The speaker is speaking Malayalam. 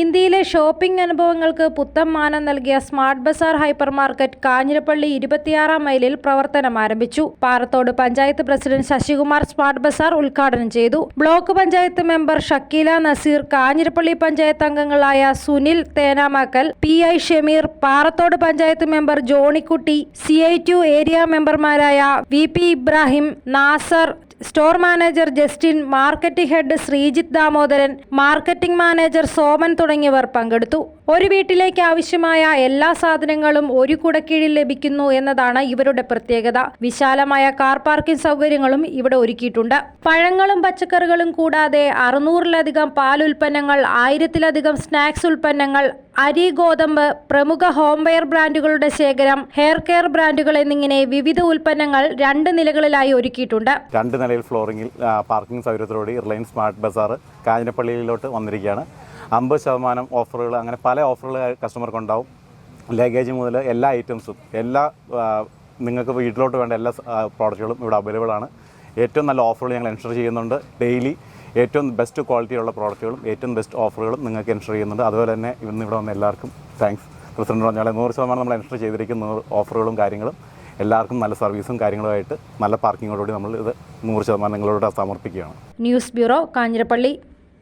ഇന്ത്യയിലെ ഷോപ്പിംഗ് അനുഭവങ്ങൾക്ക് പുത്തൻ മാനം നൽകിയ Smart Bazaar hyper market Kanjirappally ഇരുപത്തിയാറാം മൈലിൽ പ്രവർത്തനം ആരംഭിച്ചു. Parathode panchayat president Sasikumar Smart Bazaar ഉദ്ഘാടനം ചെയ്തു. ബ്ലോക്ക് പഞ്ചായത്ത് മെമ്പർ ഷക്കീല നസീർ കാഞ്ഞിരപ്പള്ളി പഞ്ചായത്ത് അംഗങ്ങളായ Sunil Thenamakkal P I Shameer Parathode panchayat member Johnykutty CITU area മെമ്പർമാരായ V P Ibrahim Nasar store manager Justin marketing head Sreejith Damodaran marketing manager Soman തുടങ്ങിയവർ പങ്കെടുത്തു. ഒരു വീട്ടിലേക്ക് ആവശ്യമായ എല്ലാ സാധനങ്ങളും ഒരു കുടക്കീഴിൽ ലഭിക്കുന്നു എന്നതാണ് ഇവരുടെ പ്രത്യേകത. വിശാലമായ കാർ പാർക്കിംഗ് സൗകര്യങ്ങളും ഇവിടെ ഒരുക്കിയിട്ടുണ്ട്. പഴങ്ങളും പച്ചക്കറികളും കൂടാതെ അറുന്നൂറിലധികം പാൽ ഉൽപ്പന്നങ്ങൾ ആയിരത്തിലധികം സ്നാക്സ് ഉൽപ്പന്നങ്ങൾ അരി ഗോതമ്പ് പ്രമുഖ ഹോംവെയർ ബ്രാൻഡുകളുടെ ശേഖരം ഹെയർ കെയർ ബ്രാൻഡുകൾ എന്നിങ്ങനെ വിവിധ ഉൽപ്പന്നങ്ങൾ രണ്ട് നിലകളിലായി ഒരുക്കിയിട്ടുണ്ട്. രണ്ട് നിലയിൽ ഫ്ലോറിങ്ങിൽ പാർക്കിംഗ് സൗകര്യത്തോടുകൂടി റിലയൻസ് സ്മാർട്ട് ബസാർ കാഞ്ഞിരപ്പള്ളിയിലോട്ട് വന്നിരിക്കുകയാണ്. അമ്പത് ശതമാനം ഓഫറുകൾ അങ്ങനെ പല ഓഫറുകൾ കസ്റ്റമർക്ക് ഉണ്ടാവും ലഗേജ് മുതൽ എല്ലാ ഐറ്റംസും എല്ലാ നിങ്ങൾക്ക് വീട്ടിലോട്ട് വേണ്ട എല്ലാ പ്രോഡക്റ്റുകളും ഇവിടെ അവൈലബിൾ ആണ്. ഏറ്റവും നല്ല ഓഫറുകൾ ഞങ്ങൾ എൻഷർ ചെയ്യുന്നുണ്ട്. ഡെയിലി ഏറ്റവും ബെസ്റ്റ് ക്വാളിറ്റിയുള്ള പ്രോഡക്റ്റുകളും ഏറ്റവും ബെസ്റ്റ് ഓഫറുകളും നിങ്ങൾക്ക് എൻഷർ ചെയ്യുന്നുണ്ട്. അതുപോലെ തന്നെ ഇന്ന് ഇവിടെ വന്ന എല്ലാവർക്കും താങ്ക്സ് പ്രസിഡന്റ് പറഞ്ഞാൽ നൂറ് ശതമാനം നമ്മൾ എൻഷർ ചെയ്തിരിക്കുന്ന ഓഫറുകളും കാര്യങ്ങളും. എല്ലാവർക്കും നല്ല സർവീസും കാര്യങ്ങളുമായിട്ട് നല്ല പാർക്കിങ്ങോടുകൂടി നമ്മൾ ഇത് നൂറ് ശതമാനം സമർപ്പിക്കുകയാണ്. News bureau Kanjirappally.